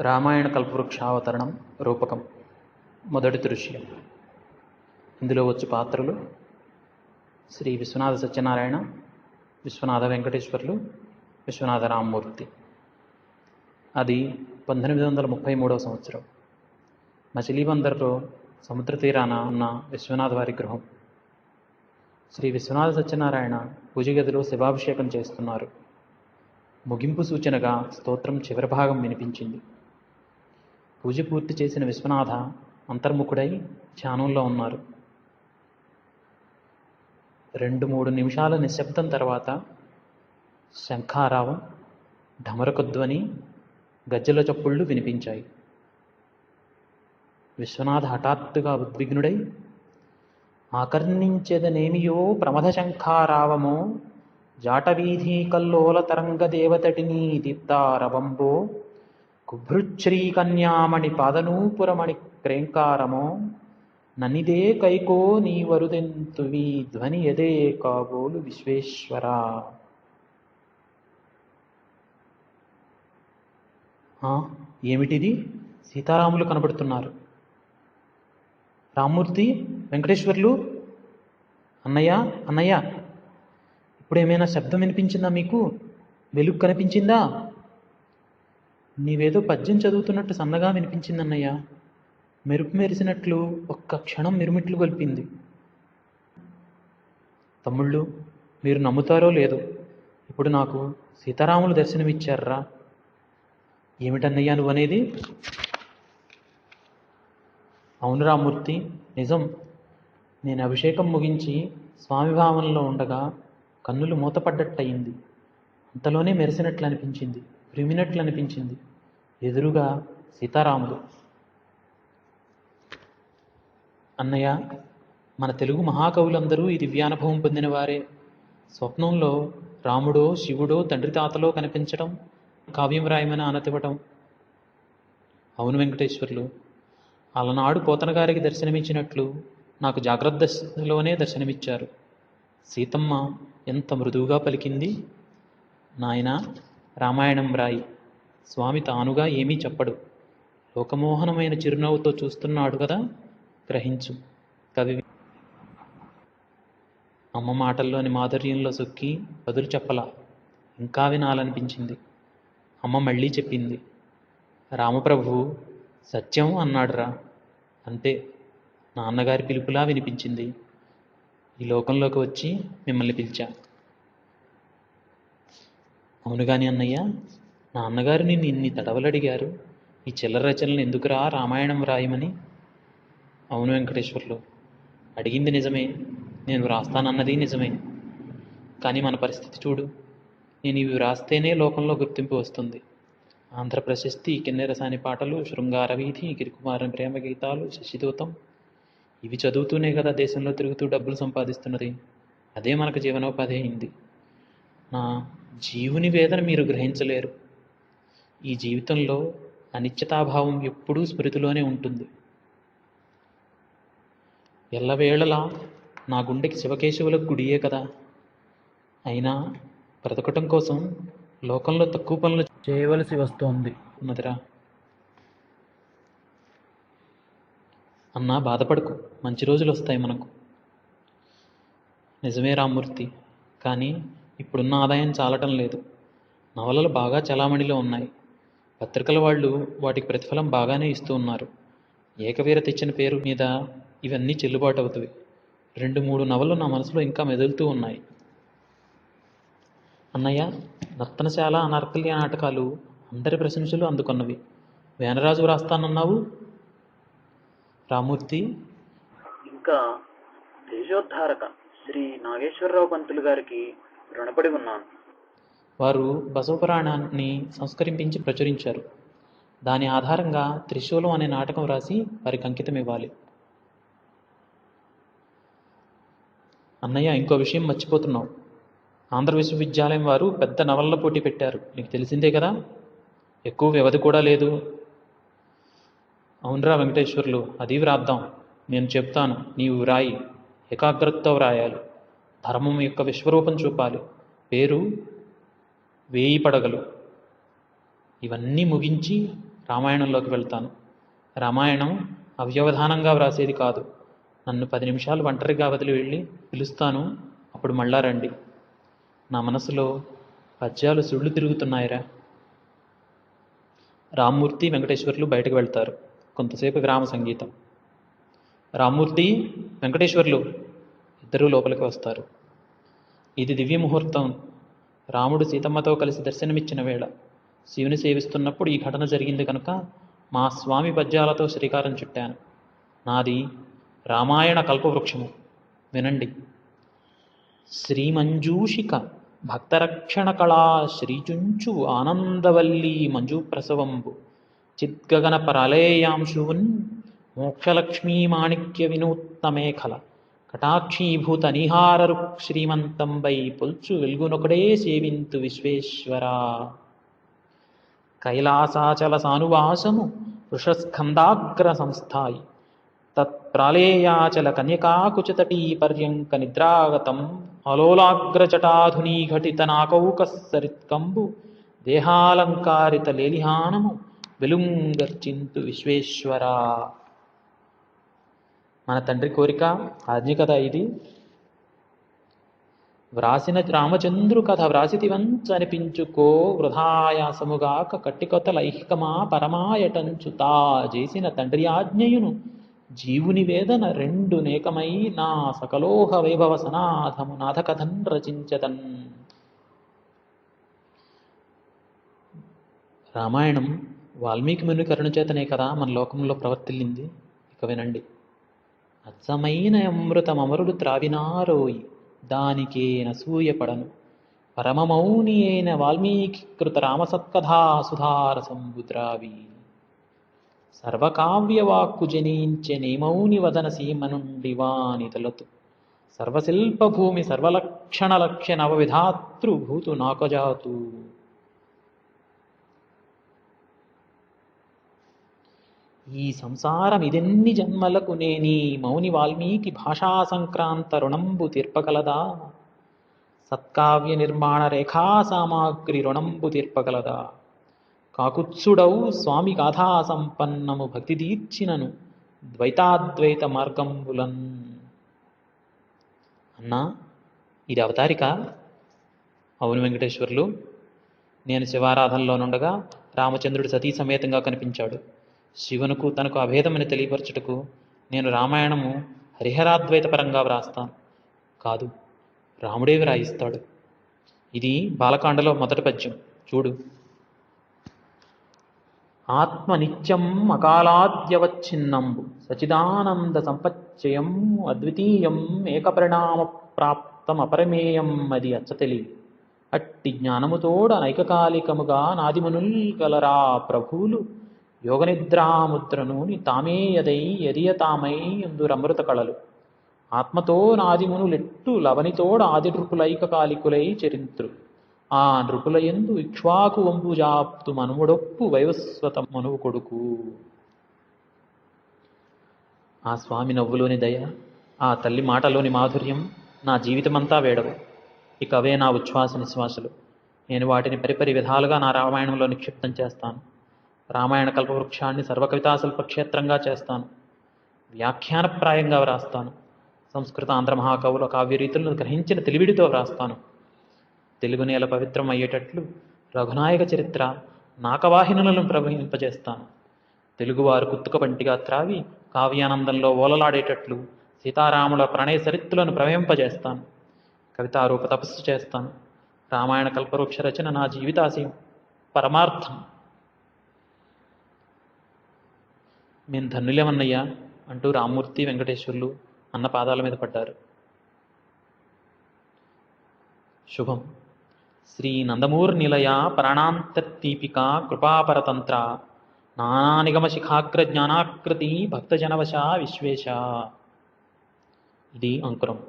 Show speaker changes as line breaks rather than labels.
రామాయణ కల్పవృక్షావతరణం రూపకం మొదటి దృశ్యం. ఇందులో వచ్చే పాత్రలు శ్రీ విశ్వనాథ సత్యనారాయణ విశ్వనాథ వెంకటేశ్వర్లు విశ్వనాథ రామ్మూర్తి. అది పంతొమ్మిది వందల ముప్పై మూడవ సంవత్సరం. మచిలీబందర్లో సముద్ర తీరాన ఉన్న విశ్వనాథ వారి గృహం. శ్రీ విశ్వనాథ సత్యనారాయణ పూజ గదిలో శివాభిషేకం చేస్తున్నారు. ముగింపు సూచనగా స్తోత్రం చివరి భాగం వినిపించింది. పూజ పూర్తి చేసిన విశ్వనాథ అంతర్ముఖుడై ధ్యానంలో ఉన్నారు. రెండు మూడు నిమిషాల నిశ్శబ్దం తర్వాత శంఖారావం ఢమరకధ్వని గజ్జల చప్పుళ్ళు వినిపించాయి. విశ్వనాథ హఠాత్తుగా ఉద్విగ్నుడై ఆకర్ణించెదనేమియో ప్రమథ శంఖారావమో జాటవీధీ కల్లోల తరంగ దేవతటిని దీప్తారవంబో కుభృచ్ఛ్రీ కన్యామణి పాదనూపురమణి క్రేంకారమో ననిదే కైకో నీ వరుదెంతువి ధ్వని ఎదే కాబోలు విశ్వేశ్వర. ఏమిటిది? సీతారాములు కనబడుతున్నారు. రామ్మూర్తి వెంకటేశ్వర్లు అన్నయ్య అన్నయ్య ఇప్పుడు ఏమైనా శబ్దం వినిపించిందా మీకు? వెలుగు కనిపించిందా? నీవేదో పద్యం చదువుతున్నట్టు సన్నగా వినిపించిందన్నయ్యా. మెరుపు మెరిసినట్లు ఒక్క క్షణం మిరుమిట్లు గొల్పింది. తమ్ముళ్ళు మీరు నమ్ముతారో లేదో ఇప్పుడు నాకు సీతారాములు దర్శనమిచ్చారా? ఏమిటన్నయ్యా నువ్వు అనేది అవును రామూర్తి నిజం. నేను అభిషేకం ముగించి స్వామి భావనలో ఉండగా కన్నులు మూతపడ్డట్టయింది. అంతలోనే మెరిసినట్లు అనిపించింది ప్రిమినట్లు అనిపించింది ఎదురుగా సీతారాములు. అన్నయ్య మన తెలుగు మహాకవులందరూ ఈ దివ్యానుభవం పొందిన వారే స్వప్నంలో రాముడో శివుడో తండ్రి తాతలో కనిపించడం కావ్యం రాయమని ఆనతివ్వటం. అవును వెంకటేశ్వర్లు అలనాడు పోతనగారికి దర్శనమిచ్చినట్లు నాకు జాగ్రత్త దశలోనే దర్శనమిచ్చారు. సీతమ్మ ఎంత మృదువుగా పలికింది. నాయన రామాయణం రాయి. స్వామి తానుగా ఏమీ చెప్పడు. లోకమోహనమైన చిరునవ్వుతో చూస్తున్నాడు కదా? గ్రహించు. కవి అమ్మ మాటల్లోని మాధుర్యంలో సొక్కి బదులు చెప్పలా. ఇంకా వినాలనిపించింది. అమ్మ మళ్ళీ చెప్పింది. రామప్రభు సత్యం అన్నాడురా. అంతే. నాన్నగారి పిలుపులా వినిపించింది. ఈ లోకంలోకి వచ్చి మిమ్మల్ని పిలిచా. అవును కానీ అన్నయ్య నాన్నగారు నిన్ను ఇన్ని తడవలు అడిగారు ఈ చిల్లర రచనలు ఎందుకురా రామాయణం రాయమని అవును వెంకటేశ్వర్లు అడిగింది నిజమే. నేను వ్రాస్తానన్నది నిజమే. కానీ మన పరిస్థితి చూడు. నేను ఇవి వ్రాస్తేనే లోకంలో గుర్తింపు వస్తుంది. ఆంధ్ర ప్రశస్తి కిన్నెరసాని పాటలు శృంగార వీధి గిరికుమారుని ప్రేమ గీతాలు శశిదూతం. ఇవి చదువుతూనే కదా దేశంలో తిరుగుతూ డబ్బులు సంపాదిస్తున్నది. అదే మనకు జీవనోపాధి అయింది. నా జీవుని వేదన మీరు గ్రహించలేరు. ఈ జీవితంలో అనిశ్చితాభావం ఎప్పుడూ స్మృతిలోనే ఉంటుంది. ఎల్లవేళలా నా గుండెకి శివకేశవులకు గుడియే కదా. అయినా బ్రతకటం కోసం లోకంలో తక్కువ పనులు చేయవలసి వస్తోంది. మదిరా అన్నా బాధపడకు. మంచి రోజులు వస్తాయి మనకు. నిజమే రామ్మూర్తి కానీ ఇప్పుడున్న ఆదాయం చాలటం లేదు. నవలలు బాగా చలామణిలో ఉన్నాయి. పత్రికల వాళ్ళు వాటికి ప్రతిఫలం బాగానే ఇస్తూ ఉన్నారు. ఏకవీర తెచ్చిన పేరు మీద ఇవన్నీ చెల్లుబాటు అవుతాయి రెండు మూడు నవలు నా మనసులో ఇంకా మెదులుతూ ఉన్నాయి. అన్నయ్య నర్తనశాల అనార్కల్య నాటకాలు అందరి ప్రశంసలు అందుకున్నవి. వేనరాజు రాస్తానన్నావు రామూర్తి?
ఇంకా దేశోద్ధారక శ్రీ నాగేశ్వరరావు పంతులు గారికి రుణపడి ఉన్నాను.
వారు బసవపురాణాన్ని సంస్కరింపించి ప్రచురించారు. దాని ఆధారంగా త్రిశూలం అనే నాటకం రాసి వారికి అంకితం ఇవ్వాలి. అన్నయ్య ఇంకో విషయం మర్చిపోతున్నావు ఆంధ్ర విశ్వవిద్యాలయం వారు పెద్ద నవలల పోటీ పెట్టారు. నీకు తెలిసిందే కదా? ఎక్కువ వ్యవధి కూడా లేదు. అవునరా వెంకటేశ్వర్లు అది వ్రాద్దాం. నేను చెప్తాను నీవు వ్రాయి ఏకాగ్రతతో వ్రాయాలి. ధర్మం యొక్క విశ్వరూపం చూపాలి. పేరు వేయి పడగలు. ఇవన్నీ ముగించి రామాయణంలోకి వెళ్తాను. రామాయణం అవ్యవధానంగా వ్రాసేది కాదు. నన్ను పది నిమిషాలు ఒంటరిగా వదిలి వెళ్ళి పిలుస్తాను. అప్పుడు మళ్ళా రండి. నా మనసులో పద్యాలు సుళ్ళు తిరుగుతున్నాయిరా. రామ్మూర్తి వెంకటేశ్వర్లు బయటకు వెళ్తారు. కొంతసేపు గ్రామ సంగీతం. రామ్మూర్తి వెంకటేశ్వర్లు ఇద్దరూ లోపలికి వస్తారు. ఇది దివ్య ముహూర్తం. రాముడు సీతమ్మతో కలిసి దర్శనమిచ్చిన వేళ శివుని సేవిస్తున్నప్పుడు ఈ ఘటన జరిగింది కనుక మా స్వామి పద్యాలతో శ్రీకారం చుట్టాను. నాది రామాయణ కల్పవృక్షము. వినండి. శ్రీమంజూషిక భక్తరక్షణ కళా శ్రీచుంచు ఆనందవల్లి మంజుప్రసవంబు. చిద్గగన పరలేయాంశువున్ మోక్షలక్ష్మీ మాణిక్య వినూత్నమేఖల కటాక్షీభూత నిహారరు శ్రీమంతంబై పొల్చు వెల్గునొకడే సేవింతు విశ్వేశ్వర. కైలాసాచల సానువాసము వృషస్కందాగ్ర సంస్థాయి తత్ప్రాళేయాచల కన్యకాకుచతటీ పర్యంక నిద్రాగతం అలోలాగ్రజటాధునీఘటిత నాకౌక సరిత్కంబు దేహాలంకారిత లేలిహానము వెలుంగర్చింతు విశ్వేశ్వరా. మన తండ్రి కోరిక ఆజ్ఞ కదా ఇది. వ్రాసిన రామచంద్రు కథ వ్రాసితివంచ అనిపించుకో వృధాయాసముగాక కట్టికొత్త లైహికమా పరమాయటంచుతా చేసిన తండ్రి ఆజ్ఞయును. జీవుని వేదన రెండు నేకమై నా సకలోహ వైభవ సనాథము నాథ కథన్ రచించదన్. రామాయణం వాల్మీకి ముని కరుణ చేతనే కదా మన లోకంలో ప్రవర్తిల్లింది. ఇక వినండి. అచ్చమైన అమృతమమరుడు త్రావినారోయి దానికేన సూయపడను. పరమమౌని అయిన వాల్మీకి కృత రామసత్కథా సుధారసంబు సర్వకావ్యవాక్కు జనించె నేమౌని వదన సీమ నుండి వాని తలతు సర్వశిల్పభూమి సర్వలక్షణ లక్ష్య నవవిధాతృ నాకజాతు ఈ సంసారం ఇదెన్ని జన్మలకు నేని మౌని వాల్మీకి భాషా సంక్రాంత రుణంబు తీర్పగలదా? సత్కావ్య నిర్మాణ రేఖా సామాగ్రి రుణంబు తీర్పగలదా? కాకుత్సుడౌ స్వామి గాథా సంపన్నము భక్తి దీర్చినను ద్వైతాద్వైత మార్గంబులన్. అన్నా ఇది అవతారిక? అవును వెంకటేశ్వర్లు. నేను శివారాధనలోనుండగా రామచంద్రుడు సతీ సమేతంగా కనిపించాడు. శివునకు తనకు అభేదమని తెలియపరచుటకు నేను రామాయణము హరిహరాద్వైతపరంగా వ్రాస్తాను. కాదు రాముడే వ్రాయిస్తాడు. ఇది బాలకాండలో మొదటి పద్యం. చూడు. ఆత్మ నిత్యం అకాలాద్యవచ్ఛిన్నంబు సచిదానంద సంపచ్చయం అద్వితీయం ఏకపరిణామ ప్రాప్తం అపరమేయం అది అచ్చతెలి. అట్టి జ్ఞానముతోడ నైకకాలికముగా నాదిమనుల్ గలరా ప్రభువులు యోగనిద్రాముద్రనుని తామే యదై యదియ తామై ఎందురమృత కళలు. ఆత్మతో నాదిమునులెట్టు లవనితోడ ఆది నృపులైక కాలికులై చరింత్రు. ఆ నృపులయందు ఇక్ష్వాకు వంబుజాప్తు మనుముడొప్పు వైవస్వత మనువు కొడుకు. ఆ స్వామి నవ్వులోని దయ ఆ తల్లి మాటలోని మాధుర్యం నా జీవితమంతా వేడవు. ఇక అవే నా ఉచ్ఛ్వాస నిశ్వాసలు. నేను వాటిని పరిపరి విధాలుగా నా రామాయణంలో నిక్షిప్తం చేస్తాను. రామాయణ కల్పవృక్షాన్ని సర్వకవితాశిల్పక్షేత్రంగా చేస్తాను. వ్యాఖ్యానప్రాయంగా వ్రాస్తాను. సంస్కృత ఆంధ్ర మహాకవుల కావ్యరీతులను గ్రహించిన తెలివిడితో వ్రాస్తాను. తెలుగు నేల పవిత్రం అయ్యేటట్లు రఘునాయక చరిత్ర నాకవాహినులను ప్రవహింపజేస్తాను తెలుగువారు కుత్తుక పంటిగా త్రావి కావ్యానందంలో ఓలలాడేటట్లు సీతారాముల ప్రణయ చరిత్రలను ప్రవహింపజేస్తాను కవితారూప తపస్సు చేస్తాను. రామాయణ కల్పవృక్ష రచన నా జీవితాశయం. పరమార్థం. మేము ధన్యులేమన్నయ్యా అంటూ రామ్మూర్తి వెంకటేశ్వర్లు అన్న పాదాల మీద పడ్డారు. శుభం. శ్రీ నందమూర్ నిలయ ప్రాణాంతర్దీపిక కృపాపరతంత్ర నానానిగమ శిఖాగ్ర జ్ఞానాకృతి భక్తజనవశ విశ్వేశ. ఇది అంకురం.